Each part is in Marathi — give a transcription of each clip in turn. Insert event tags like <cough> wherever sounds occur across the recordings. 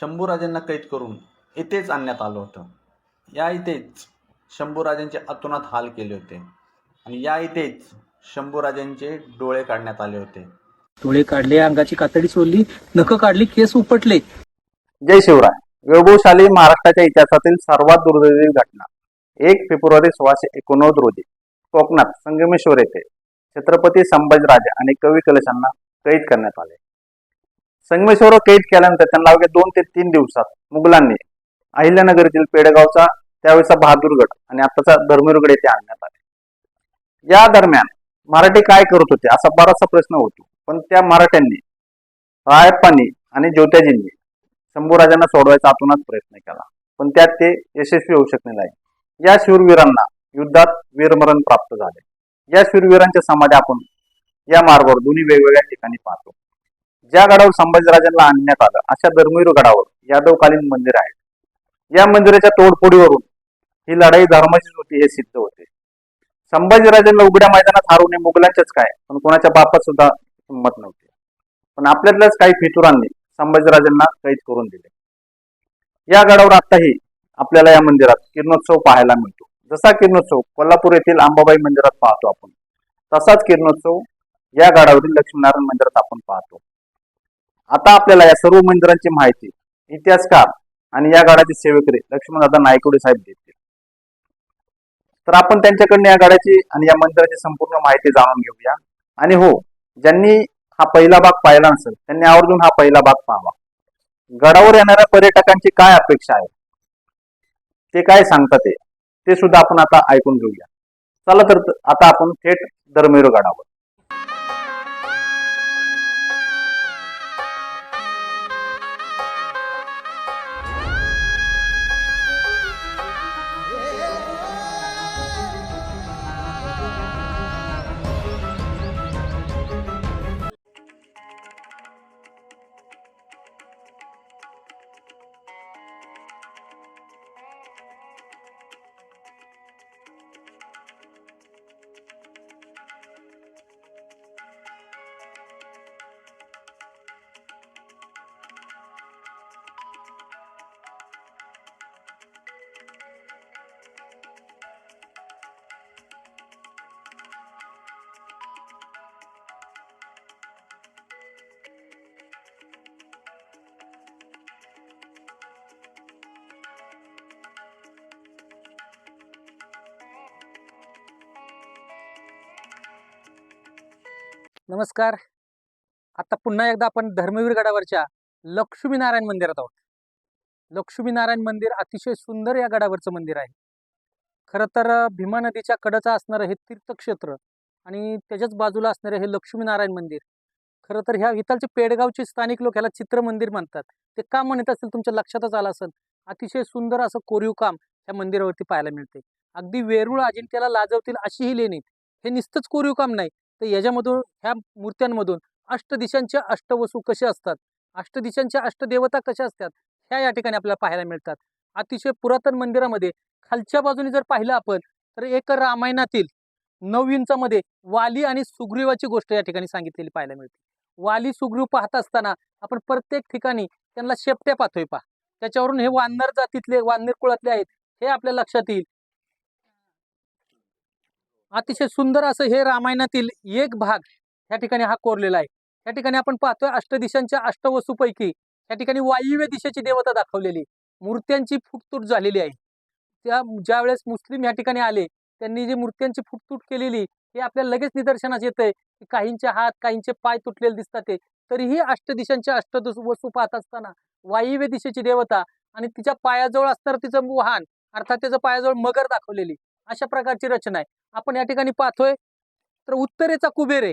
शंभूराजांना कैद करून येथेच आणण्यात आलं होतं. या इथेच शंभूराजांचे अतोनात हाल केले होते आणि या इथेच शंभूराजांचे डोळे काढण्यात आले होते. डोळे काढले अंगाची कातडी सोडली नख काढली केस उपटले. जय शिवराय. वैभवशाली महाराष्ट्राच्या इतिहासातील सर्वात दुर्दैवी घटना. एक फेब्रुवारी सोळाशे एकोणनव्वद रोजी कोकणात संगमेश्वर येथे छत्रपती संभाजीराजे आणि कवी कलशांना कैद करण्यात आले. संगमेश्वर कैद केल्यानंतर त्यांना अवघ्या दोन ते तीन दिवसात मुघलांनी अहिल्यानगर येथील पेडगावचा त्यावेळेचा बहादूरगड आणि आताचा धर्मवीरगड येथे आणण्यात आले. या दरम्यान मराठी काय करत होते असा बराचसा प्रश्न होतो. पण त्या मराठ्यांनी रायप्पांनी आणि ज्योत्याजींनी शंभूराजांना सोडवायचा आतूनच प्रयत्न केला. पण त्यात ते यशस्वी होऊ शकले नाही. या शूरवीरांना युद्धात वीरमरण प्राप्त झाले. या शूरवीरांच्या समाधी आपण या मार्गावर दोन्ही वेगवेगळ्या ठिकाणी पाहतो. ज्या गडावर संभाजीराजांना आणण्यात आलं अशा धर्मवीर गडावर यादवकालीन मंदिर आहे या मंदिराच्या तोडफोडीवरून ही लढाई धर्माचीच होती हे सिद्ध होते. संभाजीराजांना उघड्या मैदानात हारवणे मुघलांचेच काय? पण कोणाच्या बापात सुद्धा हिंमत नव्हती. पण आपल्यातल्याच काही फितुरांनी संभाजीराजांना कैद करून दिले. या गडावर आताही आपल्याला या मंदिरात किरणोत्सव पाहायला मिळतो. जसा किरणोत्सव कोल्हापूर येथील अंबाबाई मंदिरात पाहतो आपण तसाच किरणोत्सव या गडावरील लक्ष्मीनारायण मंदिरात आपण पाहतो. आता आपल्याला या सर्व मंदिरांची माहिती इतिहासकार आणि या गाड्याचे सेवेकरी लक्ष्मणदादा नायकवडे साहेब देतील. तर आपण त्यांच्याकडनं या गडाची आणि या मंदिराची संपूर्ण माहिती जाणून घेऊया. आणि हो ज्यांनी हा पहिला भाग पाहिला नसेल त्यांनी आवर्जून हा पहिला भाग पाहावा. गडावर येणाऱ्या पर्यटकांची काय अपेक्षा आहे? ते काय सांगतात ते ते सुद्धा आपण आता ऐकून घेऊया. चला तर आता आपण थेट धर्मवीर गडावर. नमस्कार. आता पुन्हा एकदा आपण धर्मवीर गडावरच्या लक्ष्मीनारायण मंदिरात आहोत. लक्ष्मीनारायण मंदिर अतिशय सुंदर या गडावरचं मंदिर आहे. खरं तर भीमा नदीच्या कडचं असणारं हे तीर्थक्षेत्र आणि त्याच्याच बाजूला असणारे हे लक्ष्मीनारायण मंदिर खरं तर ह्या इथलचे पेडगावचे स्थानिक लोक ह्याला चित्र मंदिर म्हणतात. ते का म्हणत असेल तुमच्या लक्षातच आलं असेल. अतिशय सुंदर असं कोरीव काम या मंदिरावरती पाहायला मिळते अगदी वेरूळ अजिंठ्याला लाजवतील अशी ही लेणी. हे नुसतंच कोरीव काम नाही तर याच्यामधून ह्या मूर्त्यांमधून अष्टदिशांच्या अष्टवसू कसे असतात? अष्टदिशांच्या अष्टदेवता कशा असतात? ह्या या ठिकाणी आपल्याला पाहायला मिळतात. अतिशय पुरातन मंदिरामध्ये खालच्या बाजूने जर पाहिलं आपण तर एक रामायणातील नऊ इंचामध्ये वाली आणि सुग्रीवाची गोष्ट या ठिकाणी सांगितलेली पाहायला मिळते. वाली सुग्रीव पाहत असताना आपण प्रत्येक ठिकाणी त्यांना शेपट्या पाहतोय पहा. त्याच्यावरून हे वानर जातीतले वानर कुळातले आहेत हे आपल्या लक्षात येईल. अतिशय सुंदर असं हे रामायणातील एक भाग या ठिकाणी हा कोरलेला आहे. या ठिकाणी आपण पाहतोय अष्टदिशांच्या अष्टवसूपैकी या ठिकाणी वायव्य दिशेची देवता दाखवलेली मूर्त्यांची फुटतूट झालेली आहे. त्या ज्या वेळेस मुस्लिम या ठिकाणी आले त्यांनी जी मूर्त्यांची फुटतूट केलेली हे आपल्याला लगेच निदर्शनास येतंय की काहींचे हात काहींचे पाय तुटलेले दिसतात ते. तरीही अष्टदिशांच्या अष्ट वस्तू पाहत असताना वायव्य दिशेची देवता आणि तिच्या पायाजवळ असणार तिचं वाहन अर्थात त्याचं पायाजवळ मगर दाखवलेली अशा प्रकारची रचना आहे. आपण या ठिकाणी पाहतोय. तर उत्तरेचा कुबेर आहे.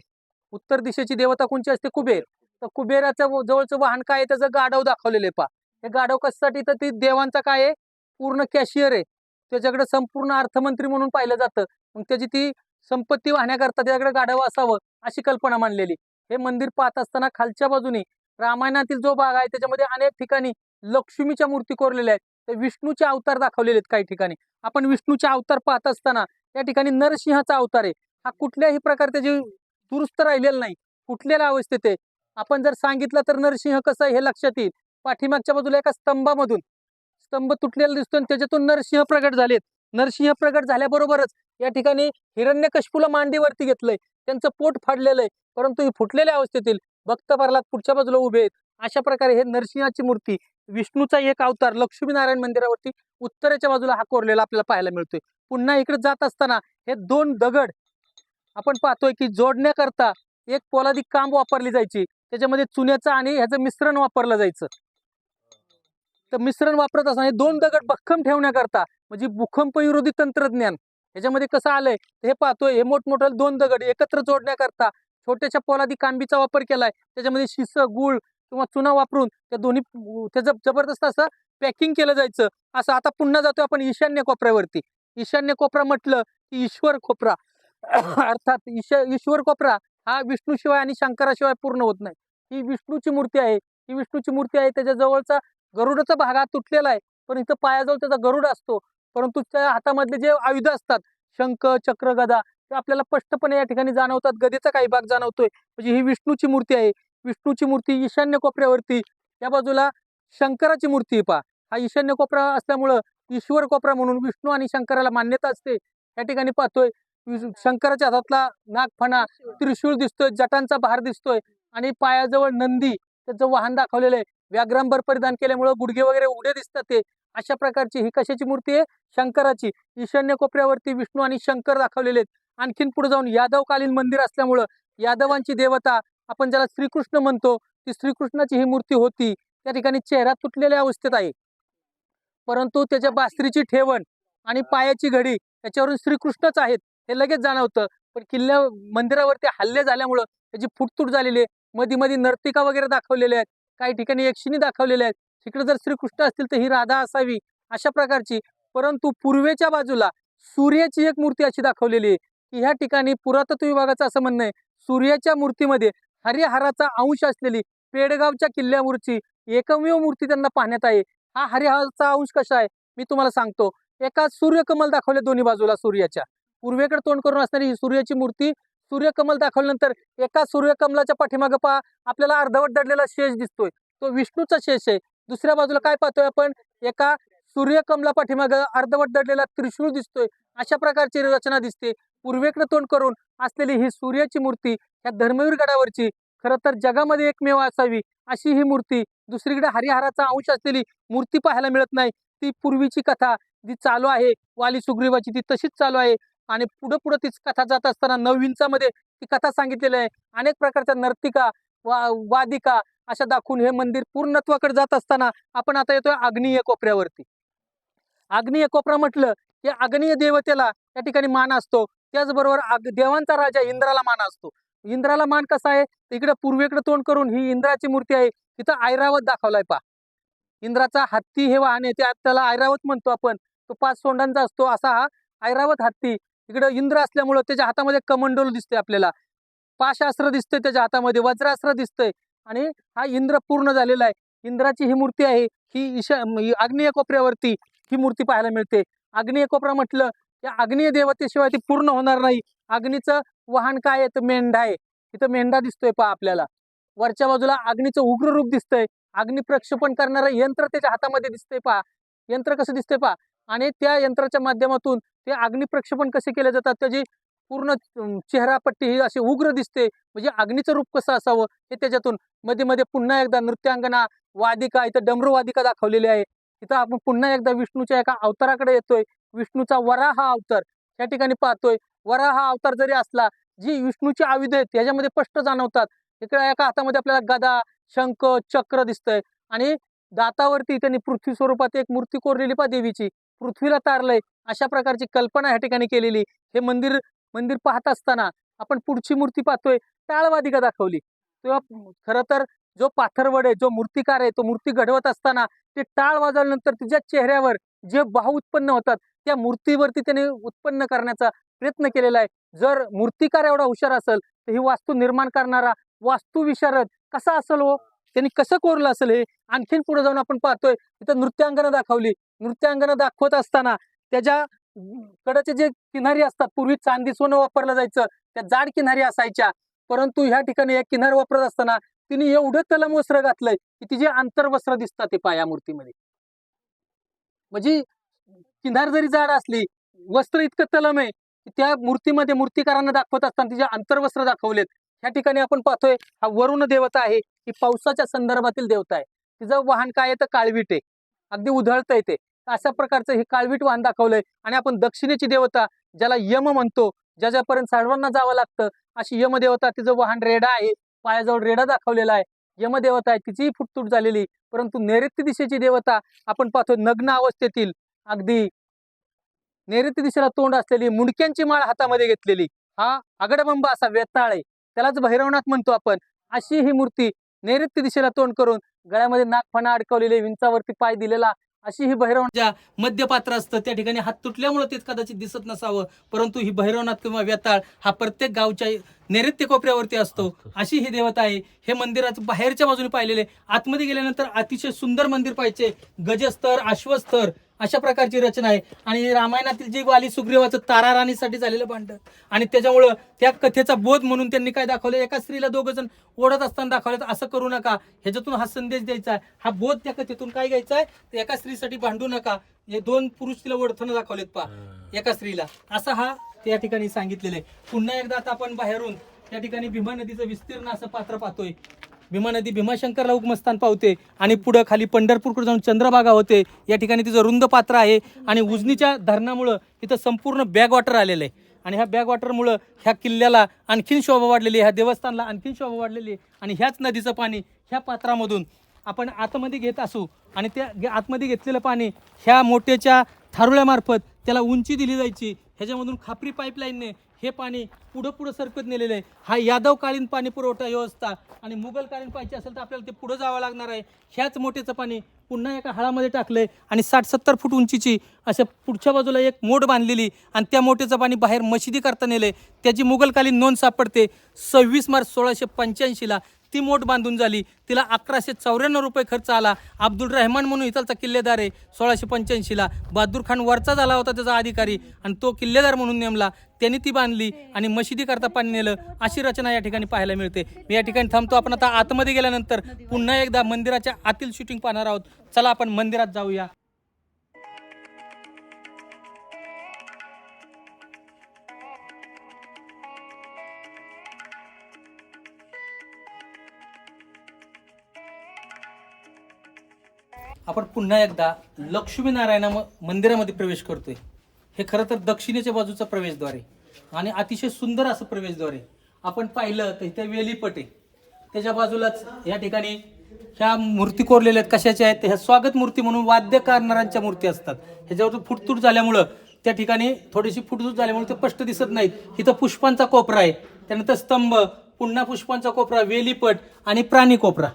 उत्तर दिशेची देवता कोणची असते? कुबेर. तर कुबेराचं जवळचं वाहन काय आहे? त्याचं गाढव दाखवलेलं आहे. पा हे गाढव कशासाठी? तर ती देवांचा काय आहे? पूर्ण कॅशियर आहे. त्याच्याकडे संपूर्ण अर्थमंत्री म्हणून पाहिलं जातं. मग त्याची ती संपत्ती वाहण्याकरता त्याच्याकडे गाढव असावं अशी कल्पना मांडलेली हे मंदिर पाहत असताना खालच्या बाजूने रामायणातील जो भाग आहे त्याच्यामध्ये अनेक ठिकाणी लक्ष्मीच्या मूर्ती कोरलेल्या आहेत. ते विष्णूचे अवतार दाखवलेले आहेत काही ठिकाणी. आपण विष्णूचे अवतार पाहत असताना या ठिकाणी नरसिंहाचा अवतार आहे. हा कुठल्याही प्रकारे त्याची दुरुस्त राहिलेला नाही. कुठलेल्या अवस्थेत आहे. आपण जर सांगितलं तर नरसिंह कसं आहे हे लक्षात येईल. पाठीमागच्या बाजूला एका स्तंभामधून स्तंभ तुटलेला दिसतो आणि त्याच्यातून नरसिंह प्रगट झालेत. नरसिंह प्रगट झाल्याबरोबरच या ठिकाणी हिरण्यकश्यपूला मांडीवरती घेतलंय. त्यांचं पोट फाडलेलं आहे. परंतु ही फुटलेल्या अवस्थेतील भक्त प्रल्हाद पुढच्या बाजूला उभे आहेत. अशा प्रकारे हे नरसिंहाची मूर्ती विष्णूचा एक अवतार लक्ष्मीनारायण मंदिरावरती उत्तरेच्या बाजूला हा कोरलेला आपल्याला पाहायला मिळतोय. पुन्हा इकडे जात असताना हे दोन दगड आपण पाहतोय की जोडण्याकरता एक पोलादी कांब वापरली जायची. त्याच्यामध्ये चुन्याचं आणि ह्याचं मिश्रण वापरलं जायचं. तर मिश्रण वापरत असताना हे दोन दगड भक्कम ठेवण्याकरता म्हणजे भूकंप विरोधी तंत्रज्ञान ह्याच्यामध्ये कसं आलंय? हे पाहतोय हे मोठमोठे दोन दगड एकत्र जोडण्याकरता छोट्याशा पोलादी कांबीचा वापर केलाय. त्याच्यामध्ये शिस गुळ किंवा चुना वापरून त्या दोन्ही त्याचं जबरदस्त असं पॅकिंग केलं जायचं. असं आता पुन्हा जातो आपण ईशान्य कोपऱ्यावरती. ईशान्य कोपरा म्हटलं की ईश्वर कोपरा. <coughs> अर्थात ईश ईश्वर कोपरा हा विष्णूशिवाय आणि शंकराशिवाय पूर्ण होत नाही. ही विष्णूची मूर्ती आहे. ही विष्णूची मूर्ती आहे. त्याच्या जवळचा गरुडाचा भाग हा तुटलेला आहे. पण इथं पायाजवळ त्याचा गरुड असतो. परंतु त्या हातामधले जे आयुध असतात शंख चक्र गदा ते आपल्याला स्पष्टपणे या ठिकाणी जाणवतात. गदेचा काही भाग जाणवतोय. म्हणजे ही विष्णूची मूर्ती आहे. विष्णूची मूर्ती ईशान्य कोपऱ्यावरती या बाजूला शंकराची मूर्ती आहे पहा. हा ईशान्य कोपरा असल्यामुळं ईश्वर कोपरा म्हणून विष्णू आणि शंकराला मान्यता असते. या ठिकाणी पाहतोय शंकराच्या हातातला नागफणा त्रिशूळ दिसतोय जटांचा भार दिसतोय आणि पायाजवळ नंदी त्याचं वाहन दाखवलेलं आहे. व्याघ्रांबर परिधान केल्यामुळं गुडघे वगैरे उघडे दिसतात ते. अशा प्रकारची ही कशाची मूर्ती आहे? शंकराची. ईशान्य कोपऱ्यावरती विष्णू आणि शंकर दाखवलेले आहेत. आणखीन पुढे जाऊन यादवकालीन मंदिर असल्यामुळं यादवांची देवता आपण ज्याला श्रीकृष्ण म्हणतो ती श्रीकृष्णाची ही मूर्ती होती त्या ठिकाणी चेहरा तुटलेल्या अवस्थेत आहे. परंतु त्याच्या बास्त्रीची ठेवण आणि पायाची घडी याच्यावरून श्रीकृष्णच आहेत हे लगेच जाणवतं. पण किल्ल्या मंदिरावरती हल्ले झाल्यामुळं त्याची फुटतूट झालेली आहे. मधी मधी नर्तिका वगैरे दाखवलेल्या आहेत काही ठिकाणी यक्षिणी दाखवलेल्या आहेत. तिकडे जर श्रीकृष्ण असतील तर ही राधा असावी अशा प्रकारची. परंतु पूर्वेच्या बाजूला सूर्याची एक मूर्ती अशी दाखवलेली आहे की ह्या ठिकाणी पुरातत्व विभागाचं असं म्हणणं आहे सूर्याच्या मूर्तीमध्ये हरिहराचा अंश असलेली पेडगावच्या किल्ल्यावरची एकमेव मूर्ती त्यांना पाहण्यात आहे. हा हरिहराचा अंश कसा आहे? मी तुम्हाला सांगतो. एका सूर्यकमल दाखवले दोन्ही बाजूला सूर्याच्या. पूर्वेकडे तोंड करून असणारी ही सूर्याची मूर्ती सूर्यकमल दाखवल्यानंतर एका सूर्यकमलाच्या पाठीमागं पहा आपल्याला अर्धवट दडलेला शेष दिसतोय. तो विष्णूचा शेष आहे. दुसऱ्या बाजूला काय पाहतोय आपण? एका सूर्यकमला पाठीमागं अर्धवट दडलेला त्रिशूळ दिसतोय. अशा प्रकारची रचना दिसते. पूर्वेकडे तोंड करून असलेली ही सूर्याची मूर्ती ह्या धर्मवीर गडावरची खरं तर जगामध्ये एकमेव असावी अशी ही मूर्ती दुसरीकडे हरिहराचा अंश असलेली मूर्ती पाहायला मिळत नाही. ती पूर्वीची कथा जी चालू आहे वाली सुग्रीवाची ती तशीच चालू आहे. आणि पुढं पुढं तीच कथा जात असताना नवविंचामध्ये ती कथा सांगितलेली आहे. अनेक प्रकारच्या नर्तिका वा वादिका अशा दाखवून हे मंदिर पूर्णत्वाकडे जात असताना आपण आता येतोय आग्नेय कोपऱ्यावरती. आग्नेय कोपरा म्हटलं की आग्नेय देवतेला या ठिकाणी मान असतो. त्याचबरोबर देवांचा राजा इंद्राला मान असतो. इंद्राला मान कसा आहे? इकडे पूर्वेकडे तोंड करून ही इंद्राची मूर्ती आहे. तिथं ऐरावत दाखवलाय पा इंद्राचा हत्ती हे वाहन आहे. त्या त्याला ऐरावत म्हणतो आपण. तो पाच सोंडांचा असतो. असा हा ऐरावत हत्ती. इकडं इंद्र असल्यामुळं त्याच्या हातामध्ये कमंडोल दिसते आपल्याला. पाशास्त्र दिसतंय त्याच्या हातामध्ये. वज्रास्त्र दिसतंय. आणि हा इंद्र पूर्ण झालेला आहे. इंद्राची ही मूर्ती आहे. ही ईशा ही आग्नेय कोपऱ्यावरती ही मूर्ती पाहायला मिळते. आग्नेय कोपरा म्हटलं या आग्नेय देवतेशिवाय ती पूर्ण होणार नाही. अग्नीचं वाहन काय आहे? तर मेंढा आहे. इथं मेंढा दिसतोय पहा आपल्याला. वरच्या बाजूला अग्नीचं उग्र रूप दिसतंय. अग्नी प्रक्षेपण करणारं यंत्र त्याच्या हातामध्ये दिसतंय पहा. यंत्र कसं दिसतंय पहा. आणि त्या यंत्राच्या माध्यमातून ते अग्नि प्रक्षेपण कसे केले जातात? त्याची पूर्ण चेहरापट्टी ही अशी उग्र दिसते. म्हणजे अग्नीचं रूप कसं असावं हे त्याच्यातून? मध्ये मध्ये पुन्हा एकदा नृत्यांगना वादिका इथं डमरू वादिका दाखवलेली आहे. इथं आपण पुन्हा एकदा विष्णूच्या एका अवताराकडे येतोय. विष्णूचा वरा हा अवतार या ठिकाणी पाहतोय. वरा हा अवतार जरी असला जी विष्णूची आयुध आहेत त्याच्यामध्ये स्पष्ट जाणवतात. इकडे एका हातामध्ये आपल्याला गदा शंख चक्र दिसतंय. आणि दातावरती त्यांनी पृथ्वी स्वरूपात एक मूर्ती कोरलेली पा देवीची. पृथ्वीला तारलंय. अशा प्रकारची कल्पना या ठिकाणी केलेली. हे मंदिर मंदिर पाहत असताना आपण पुढची मूर्ती पाहतोय. टाळवादिका दाखवली. तेव्हा खरं तर जो पाथरवड आहे जो मूर्तिकार आहे तो मूर्ती घडवत असताना ते टाळ वाजवल्यानंतर तिच्या चेहऱ्यावर जे भाव उत्पन्न होतात त्या मूर्तीवरती त्याने उत्पन्न करण्याचा प्रयत्न केलेला आहे. जर मूर्तिकार एवढा हुशार असेल तर ही वास्तू निर्माण करणारा वास्तू विशारद कसा असेल हो? त्यांनी कसं कोरलं असेल हे? आणखीन पुढे जाऊन आपण पाहतोय तिथं नृत्यांगणं दाखवली. नृत्यांगणं दाखवत असताना त्याच्या कडचे जे किनारी असतात पूर्वी चांदी सोनं वापरलं जायचं त्या जाड किनारी असायच्या. परंतु ह्या ठिकाणी एक किनार वापरत असताना तिने एवढं तलम वस्त्र घातलंय की तिचे आंतरवस्त्र दिसतात ते पाया मूर्तीमध्ये. म्हणजे किनार जरी जाड असली वस्त्र इतकं तलम आहे की त्या मूर्तीमध्ये मूर्तिकारांना दाखवत असताना तिचे आंतरवस्त्र दाखवलेत. ह्या ठिकाणी आपण पाहतोय हा वरुण देवता आहे ही पावसाच्या संदर्भातील देवता आहे. तिचं वाहन काय आहे? तर काळवीट आहे. अगदी उधळत येते अशा प्रकारचं हे काळवीट वाहन दाखवलंय आणि आपण दक्षिणेची देवता ज्याला यम म्हणतो ज्याच्यापर्यंत सर्वांना जावं लागतं अशी यमदेवता तिचं वाहन रेडा आहे पायाजवळ रेडा दाखवलेला आहे. यमदेवता आहे तिचीही फुटतूट झालेली. परंतु नैऋत्य दिशेची देवता आपण पाहतो नग्न अवस्थेतील अगदी नैऋत्य दिशेला तोंड असलेली मुंडक्यांची माळ हातामध्ये घेतलेली. हा आगडबंब असा वेताळ आहे. त्यालाच भैरवनाथ म्हणतो आपण. अशी ही मूर्ती नैऋत्य दिशेला तोंड करून गळ्यामध्ये नागफणा अडकवलेले विंचावरती पाय दिलेला अशी ही भैरवनाथ ज्या मध्यपात्र असतं त्या ठिकाणी हात तुटल्यामुळे ते कदाचित दिसत नसावं. परंतु ही भैरवनाथ किंवा वेताळ हा प्रत्येक गावच्या नैऋत्य कोपऱ्यावरती असतो. अशी ही देवता आहे. हे मंदिराचं बाहेरच्या बाजूने पाहिलेले आतमध्ये गेल्यानंतर अतिशय सुंदर मंदिर पाहिजे गजस्तर अश्वस्तर अशा प्रकारची रचना आहे. आणि रामायणातील जे वाली सुग्रीवाचं तारा राणीसाठी झालेलं भांडण. आणि त्याच्यामुळं त्या कथेचा बोध म्हणून त्यांनी काय दाखवलं एका स्त्रीला दोघ जण ओढत असताना दाखवलं असं करू नका. ह्याच्यातून हा संदेश द्यायचा आहे. हा बोध त्या कथेतून काय घ्यायचा आहे? एका स्त्रीसाठी भांडू नका. हे दोन पुरुष तिला ओढताना दाखवलेत पा एका स्त्रीला. असा हा त्या ठिकाणी सांगितलेलं. आहे पुन्हा एकदा आता आपण बाहेरून त्या ठिकाणी भीमा नदीचं विस्तीर्ण असं पात्र पाहतोय. भीमा नदी भीमाशंकरला उगमस्थान पावते आणि पुढं खाली पंढरपूरकडे जाऊन चंद्रभागा होते. या ठिकाणी तिचं रुंद पात्र आहे आणि उजनीच्या धरणामुळं इथं संपूर्ण बॅग वॉटर आलेलं आहे. आणि ह्या बॅग वॉटरमुळं ह्या किल्ल्याला आणखीन शोभा वाढलेली आहे. ह्या देवस्थानला आणखीन शोभा वाढलेली आणि ह्याच नदीचं पाणी ह्या पात्रामधून आपण आतमध्ये घेत असू आणि त्या गे- आतमध्ये घेतलेलं पाणी ह्या मोठ्याच्या थारुळ्यामार्फत त्याला उंची दिली जायची. ह्याच्यामधून खापरी पाईपलाईनने हे पाणी पुढं पुढं सरकत नेलेलं आहे. हा यादवकालीन पाणी पुरवठा व्यवस्था आणि मुघलकालीन पाहिजे असेल तर आपल्याला ते पुढं जावं लागणार आहे. ह्याच मोठेचं पाणी पुन्हा एका हळामध्ये टाकलं आहे आणि साठ सत्तर फूट उंचीची अशा पुढच्या बाजूला एक मोठ बांधलेली आणि त्या मोठेचं पाणी बाहेर मशिदी करता नेलं आहे त्याची मुघलकालीन नोंद सापडते. सव्वीस मार्च सोळाशे पंच्याऐंशीला ती मोठ बांधून झाली. तिला अकराशे चौऱ्याण्णव रुपये खर्च आला. अब्दुल रहमान म्हणून इथलचा किल्लेदार आहे सोळाशे पंच्याऐंशीला बहादूर खान वरचा झाला होता त्याचा अधिकारी आणि तो किल्लेदार म्हणून नेमला. त्यांनी ती बांधली आणि मशिदीकरता पाणी नेलं. अशी रचना या ठिकाणी पाहायला मिळते. मी या ठिकाणी थांबतो. आपण आता आतमध्ये गेल्यानंतर पुन्हा एकदा मंदिराच्या आतील शूटिंग पाहणार आहोत. चला आपण मंदिरात जाऊया. आपण पुन्हा एकदा लक्ष्मीनारायण मंदिरामध्ये प्रवेश करतोय. हे खरं तर दक्षिणेच्या बाजूचा प्रवेशद्वार आहे. आणि अतिशय सुंदर असं प्रवेशद्वार आहे. आपण पाहिलं तर इथे वेलीपट आहे. त्याच्या बाजूलाच या ठिकाणी ह्या मूर्ती कोरलेल्या आहेत. कशाच्या आहेत? ह्या स्वागत मूर्ती म्हणून वाद्य करणाऱ्यांच्या मूर्ती असतात. ह्याच्यावर फुटतूट झाल्यामुळं त्या ठिकाणी थोडीशी फुटतूट झाल्यामुळे ते स्पष्ट दिसत नाहीत. इथं पुष्पांचा कोपरा आहे. त्यानंतर स्तंभ पुन्हा पुष्पांचा कोपरा वेलीपट आणि प्राणी कोपरा.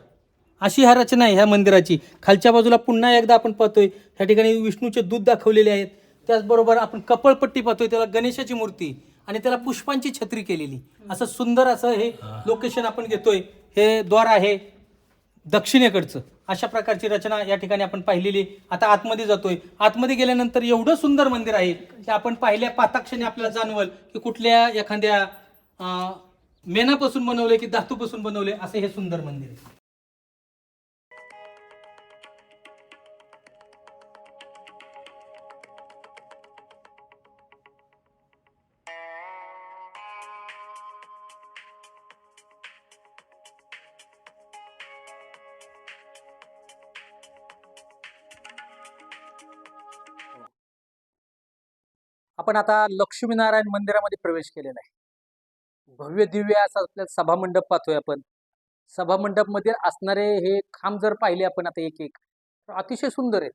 अशी ह्या रचना आहे ह्या मंदिराची. खालच्या बाजूला पुन्हा एकदा आपण पाहतोय ह्या ठिकाणी विष्णूचे दूध दाखवलेले आहेत. त्याचबरोबर आपण कपळपट्टी पाहतोय त्याला गणेशाची मूर्ती आणि त्याला पुष्पांची छत्री केलेली. असं सुंदर असं हे लोकेशन आपण घेतोय. हे द्वार आहे दक्षिणेकडचं. अशा प्रकारची रचना या ठिकाणी आपण पाहिलेली आता आतमध्ये जातोय. आतमध्ये गेल्यानंतर एवढं सुंदर मंदिर आहे की आपण पाहिल्या पाताक्षणी आपल्याला जाणवल की कुठल्या एखाद्या मेनापासून मेणापासून बनवले की धातूपासून बनवले असं हे सुंदर मंदिर आहे. आपण आता लक्ष्मीनारायण मंदिरामध्ये प्रवेश केलेला आहे. भव्य दिव्य असा आपल्याला सभामंडप पाहतोय आपण. सभामंडपमध्ये असणारे हे खांब जर पाहिले आपण आता एक एक तर अतिशय सुंदर आहेत.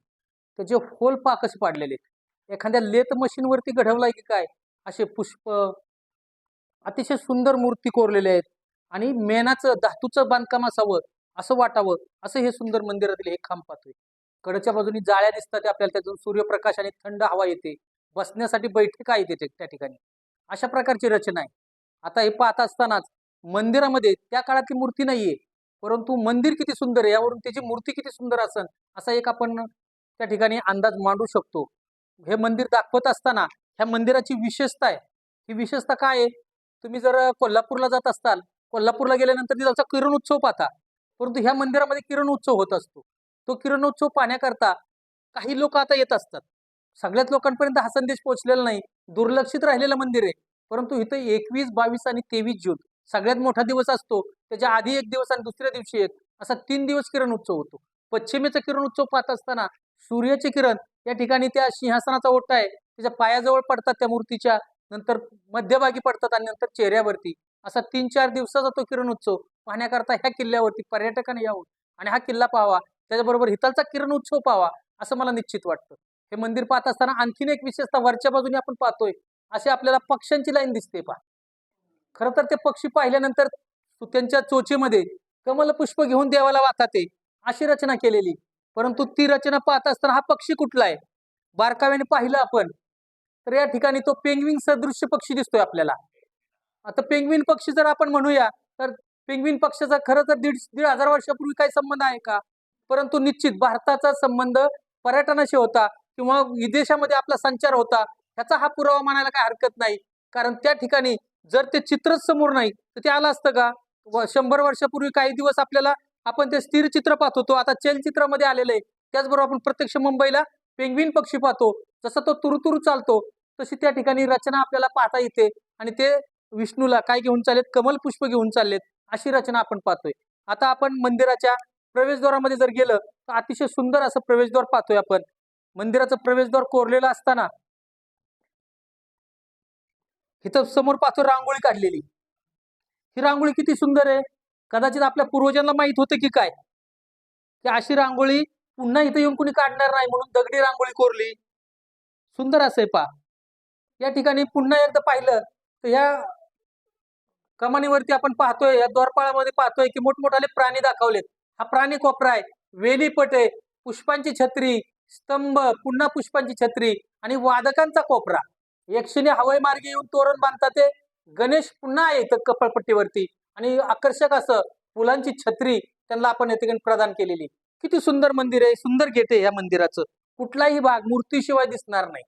त्याचे होल पा कसे पाडलेले आहेत. एखाद्या लेत मशीनवरती घडवलाय की काय? असे पुष्प अतिशय सुंदर मूर्ती कोरलेल्या आहेत. आणि मेणाचं धातूचं बांधकाम असावं असं वाटावं असं हे सुंदर मंदिरातील हे खांब पाहतोय. कडच्या बाजूनी जाळ्या दिसतात आपल्याला त्यातून सूर्यप्रकाश आणि थंड हवा येते. बसण्यासाठी बैठक आहे तिथे त्या ठिकाणी. अशा प्रकारची रचना आहे. आता हे पाहत असतानाच मंदिरामध्ये त्या काळातली मूर्ती नाहीये परंतु मंदिर किती सुंदर आहे यावरून त्याची मूर्ती किती सुंदर असन असा एक आपण त्या ठिकाणी अंदाज मांडू शकतो. हे मंदिर दाखवत असताना ह्या मंदिराची विशेषता आहे. ही विशेषता काय आहे? तुम्ही जर कोल्हापूरला जात असताल कोल्हापूरला गेल्यानंतर तिथलचा किरण उत्सव पाहता. परंतु ह्या मंदिरामध्ये किरणोत्सव होत असतो. तो किरणोत्सव पाहण्याकरता काही लोक आता येत असतात. सगळ्याच लोकांपर्यंत हा संदेश पोहोचलेला नाही. दुर्लक्षित राहिलेलं मंदिर आहे. परंतु इथं एकवीस बावीस आणि तेवीस जून सगळ्यात मोठा दिवस असतो. त्याच्या आधी एक दिवस आणि दुसऱ्या दिवशी एक. असा तीन दिवस किरण उत्सव होतो. पश्चिमेचा किरण उत्सव पाहत असताना सूर्याचे किरण या ठिकाणी त्या सिंहासनाचा ओटा आहे. त्याच्या पायाजवळ पडतात त्या मूर्तीच्या नंतर मध्यभागी पडतात आणि नंतर चेहऱ्यावरती. असा तीन चार दिवसाचा तो किरण उत्सव पाहण्याकरता ह्या किल्ल्यावरती पर्यटकाने यावं आणि हा किल्ला पाहावा. त्याच्याबरोबर हितालचा किरण उत्सव पाहावा असं मला निश्चित वाटतं. हे मंदिर पाहत असताना आणखीन एक विशेषता वरच्या बाजूने आपण पाहतोय असे आपल्याला पक्ष्यांची लाईन दिसते पहा. खरं तर ते पक्षी पाहिल्यानंतर त्यांच्या चोचेमध्ये कमल पुष्प घेऊन देवाला वाहतात अशी रचना केलेली. परंतु ती रचना पाहत असताना हा पक्षी कुठला आहे बारकाव्याने पाहिलं आपण तर या ठिकाणी तो पेंगविन सदृश्य पक्षी दिसतोय आपल्याला. आता पेंगविन पक्षी जर आपण म्हणूया तर पेंगविन पक्षाचा खरं तर दीड दीड हजार वर्षापूर्वी काही संबंध आहे का? परंतु निश्चित भारताचा संबंध पर्यटनाशी होता. किंवा विदेशामध्ये आपला संचार होता ह्याचा हा पुरावा मानायला काय हरकत नाही. कारण त्या ठिकाणी जर ते चित्रच समोर नाही तर ते आलं असतं का? व शंभर वर्षापूर्वी काही दिवस आपल्याला आपण ते स्थिर चित्र पाहत होतो. आता चलचित्रामध्ये आलेलं आहे. त्याचबरोबर आपण प्रत्यक्ष मुंबईला पेंग्विन पक्षी पाहतो. जसा तो तुरुतुरु चालतो तशी त्या ठिकाणी रचना आपल्याला पाहता येते. आणि ते विष्णूला काय घेऊन चाललेत? कमल पुष्प घेऊन चाललेत अशी रचना आपण पाहतोय. आता आपण मंदिराच्या प्रवेशद्वारामध्ये जर गेलं तर अतिशय सुंदर असं प्रवेशद्वार पाहतोय आपण. मंदिराचं प्रवेशद्वार कोरलेलं असताना इथं समोर पाहतो रांगोळी काढलेली. ही रांगोळी किती सुंदर आहे. कदाचित आपल्या पूर्वजांना माहीत होतं की काय? की अशी रांगोळी पुन्हा इथं येऊन कुणी काढणार नाही म्हणून दगडी रांगोळी कोरली. सुंदर असं आहे पा या ठिकाणी पुन्हा एकदा पाहिलं तर या कमानीवरती आपण पाहतोय या द्वारपाळामध्ये पाहतोय की मोठमोठाले प्राणी दाखवलेत. हा प्राणी कोपरा आहे. वेलीपट आहे. पुष्पांची छत्री स्तंभ पुन्हा पुष्पांची छत्री आणि वादकांचा कोपरा. यक्षिणी हवाई मार्गे येऊन तोरण बांधतात ते. गणेश पुन्हा येत कपाळपट्टीवरती. कपळपट्टीवरती आणि आकर्षक असं फुलांची छत्री त्यांना आपण येते प्रदान केलेली. किती सुंदर मंदिर आहे सुंदर गेट आहे या मंदिराचं. कुठलाही भाग मूर्तीशिवाय दिसणार नाही.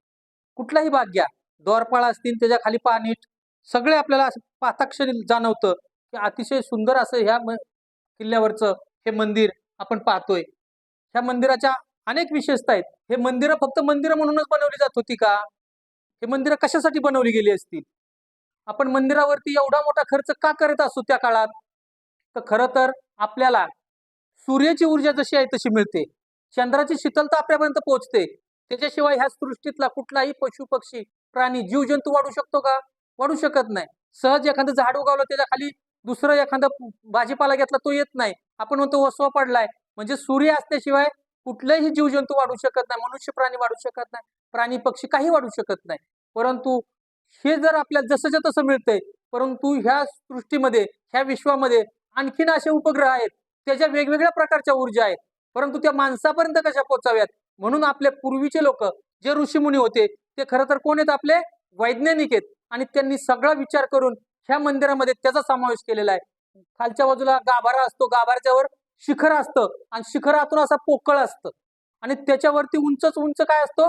कुठलाही भाग घ्या. द्वारपाळ असतील त्याच्याखाली पाणीट. सगळे आपल्याला असं जाणवतं की अतिशय सुंदर असं ह्या किल्ल्यावरचं हे मंदिर आपण पाहतोय. ह्या मंदिराच्या अनेक विशेषता आहेत. हे मंदिरं फक्त मंदिरं म्हणूनच बनवली जात होती का? हे मंदिरं कशासाठी बनवली गेली असतील? आपण मंदिरावरती एवढा मोठा खर्च का करत असू त्या काळात? तर खरं तर आपल्याला सूर्याची ऊर्जा जशी आहे तशी मिळते. चंद्राची शीतलता आपल्यापर्यंत पोहोचते. त्याच्याशिवाय ह्या सृष्टीतला कुठलाही पशु पक्षी प्राणी जीवजंतू वाढू शकतो का? वाढू शकत नाही. सहज एखादं झाड उगावलं त्याच्याखाली दुसरं एखादं भाजीपाला घेतला तो येत नाही. आपण म्हणतो वसवा पडलाय. म्हणजे सूर्य असल्याशिवाय कुठलंही जीवजंतू वाढू शकत नाही मनुष्य प्राणी वाढू शकत नाही प्राणी पक्षी काही वाढू शकत नाही. परंतु हे जर आपल्याला जसंच्या तसं मिळतंय परंतु ह्या सृष्टीमध्ये ह्या विश्वामध्ये आणखीन असे उपग्रह आहेत त्याच्या वेगवेगळ्या प्रकारच्या ऊर्जा आहेत परंतु त्या माणसापर्यंत कशा पोचाव्यात म्हणून आपले पूर्वीचे लोक जे ऋषीमुनी होते ते खरं तर कोण आहेत? आपले वैज्ञानिक आहेत. आणि त्यांनी सगळा विचार करून ह्या मंदिरामध्ये त्याचा समावेश केलेला आहे. खालच्या बाजूला गाभारा असतो गाभाऱ्याच्यावर शिखर असतं. आणि शिखरातून असा पोकळ असतं. आणि त्याच्यावरती उंचच उंच काय असतो?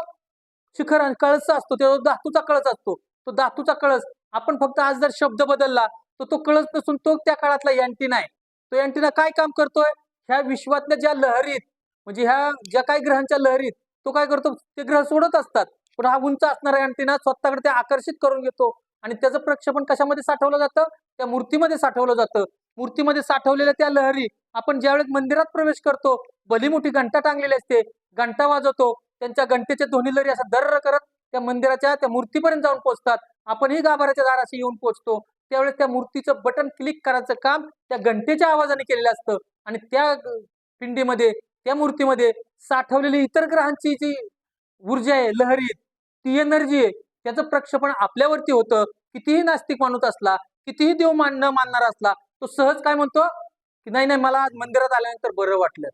शिखर आणि कळस असतो. त्या धातूचा कळस असतो. तो धातूचा कळस. आपण फक्त आज जर शब्द बदलला तर तो कळस नसून तो त्या काळातला अँटिना आहे. तो अँटिना काय काम करतोय? ह्या विश्वातल्या ज्या लहरीत म्हणजे ह्या ज्या काही ग्रहांच्या लहरीत तो काय करतो? ते ग्रह सोडत असतात. पण हा उंच असणारा अँटिना स्वतःकडे ते आकर्षित करून घेतो. आणि त्याचं प्रक्षेपण कशामध्ये साठवलं जातं? त्या मूर्तीमध्ये साठवलं जातं. मूर्तीमध्ये साठवलेल्या त्या लहरी आपण ज्यावेळेस मंदिरात प्रवेश करतो भली मोठी घंटा टांगलेली असते घंटा वाजवतो त्यांच्या घंटेच्या ध्वनी लहरी असं दर्र करत त्या मंदिराच्या त्या मूर्तीपर्यंत जाऊन पोहोचतात. आपणही गाभाऱ्याच्या दाराशी येऊन पोहोचतो. त्यावेळेस त्या मूर्तीचं बटन क्लिक करायचं काम त्या घंटेच्या आवाजाने केलेलं असतं. आणि त्या पिंडीमध्ये त्या मूर्तीमध्ये साठवलेली इतर ग्रहांची जी ऊर्जा आहे लहरी ती एनर्जी आहे त्याचं प्रक्षेपण आपल्यावरती होतं. कितीही नास्तिक माणूस असला कितीही देव मान न मानणारा असला तो सहज काय म्हणतो की नाही नाही मला आज मंदिरात आल्यानंतर बरं वाटलं.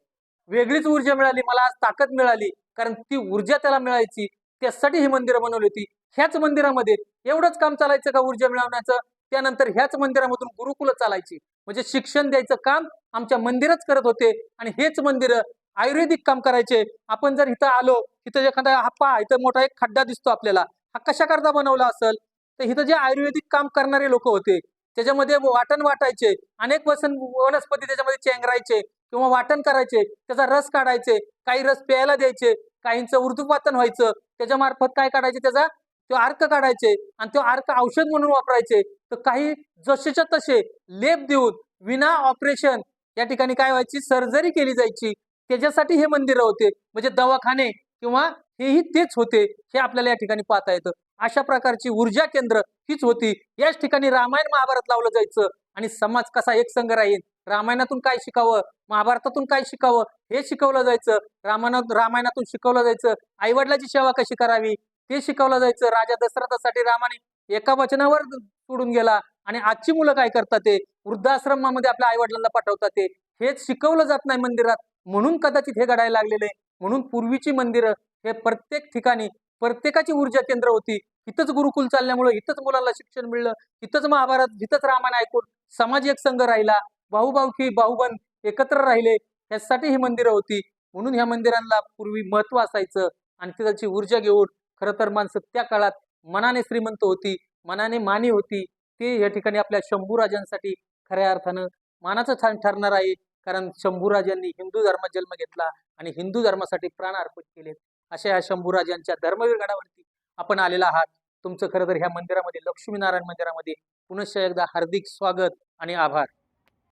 वेगळीच ऊर्जा मिळाली मला आज ताकद मिळाली कारण ती ऊर्जा त्याला मिळायची त्यासाठी ही मंदिरं बनवली होती. ह्याच मंदिरामध्ये एवढंच काम चालायचं का ऊर्जा मिळवण्याचं? त्यानंतर ह्याच मंदिरामधून गुरुकुल चालायची. म्हणजे शिक्षण द्यायचं काम आमच्या मंदिरच करत होते आणि हेच मंदिर आयुर्वेदिक काम करायचे. आपण जर इथं आलो इथं एखादा हा इथं मोठा एक खड्डा दिसतो आपल्याला. हा कशा करता बनवला असेल? तर इथं जे आयुर्वेदिक काम करणारे लोक होते त्याच्यामध्ये वाटण वाटायचे. अनेक वसन वनस्पती त्याच्यामध्ये चेंगरायचे किंवा वाटण करायचे. त्याचा रस काढायचे. काही रस प्यायला द्यायचे. काहींचं उर्दूपातन व्हायचं. त्याच्या मार्फत काय काढायचे? त्याचा तो अर्क काढायचे आणि तो अर्क औषध म्हणून वापरायचे. तर काही जसेच्या तसे लेप देऊन विना ऑपरेशन या ठिकाणी काय व्हायची? सर्जरी केली जायची. त्याच्यासाठी हे मंदिरं होते. म्हणजे दवाखाने किंवा हेही तेच होते हे आपल्याला या ठिकाणी पाहता येतं. अशा प्रकारची ऊर्जा केंद्र हीच होती. याच ठिकाणी रामायण महाभारत लावलं जायचं आणि समाज कसा एकसंग राहील? रामायणातून काय शिकावं? महाभारतातून काय शिकावं? हे शिकवलं जायचं. रामायणात रामायणातून शिकवलं जायचं. आईवडिलाची सेवा कशी करावी? ते शिकवलं जायचं. राजा दशरथासाठी रामाने एका वचनावर सोडून गेला आणि आजची मुलं काय करतात ते? वृद्धाश्रमामध्ये आपल्या आईवडिलांना पाठवतात ते. हेच शिकवलं जात नाही मंदिरात. म्हणून कदाचित हे घडायला लागलेले. म्हणून पूर्वीची मंदिरं हे प्रत्येक ठिकाणी प्रत्येकाची ऊर्जा केंद्र होती. इथंच गुरुकुल चालल्यामुळे इथंच मुलांना शिक्षण मिळलं. इथंच महाभारत इथंच रामायण ऐकून समाज एक संघ राहिला. भाऊभाऊकी बाहुबन एकत्र राहिले यासाठी ही मंदिरं होती. म्हणून ह्या मंदिरांना पूर्वी महत्त्व असायचं आणि त्याची ऊर्जा घेऊन खरं तर माणसं त्या काळात मनाने श्रीमंत होती मनाने मानी होती. ते या ठिकाणी आपल्या शंभूराजांसाठी खऱ्या अर्थानं मानाचं छान ठरणार आहे. कारण शंभूराजांनी हिंदू धर्मात जन्म घेतला आणि हिंदू धर्मासाठी प्राण अर्पण केले अशा या शंभूराजांच्या धर्मवीर गडावरती आपण आलेला आहात. तुमचं खरं तर ह्या मंदिरामध्ये लक्ष्मीनारायण मंदिरामध्ये पुनश्च एकदा हार्दिक स्वागत आणि आभार.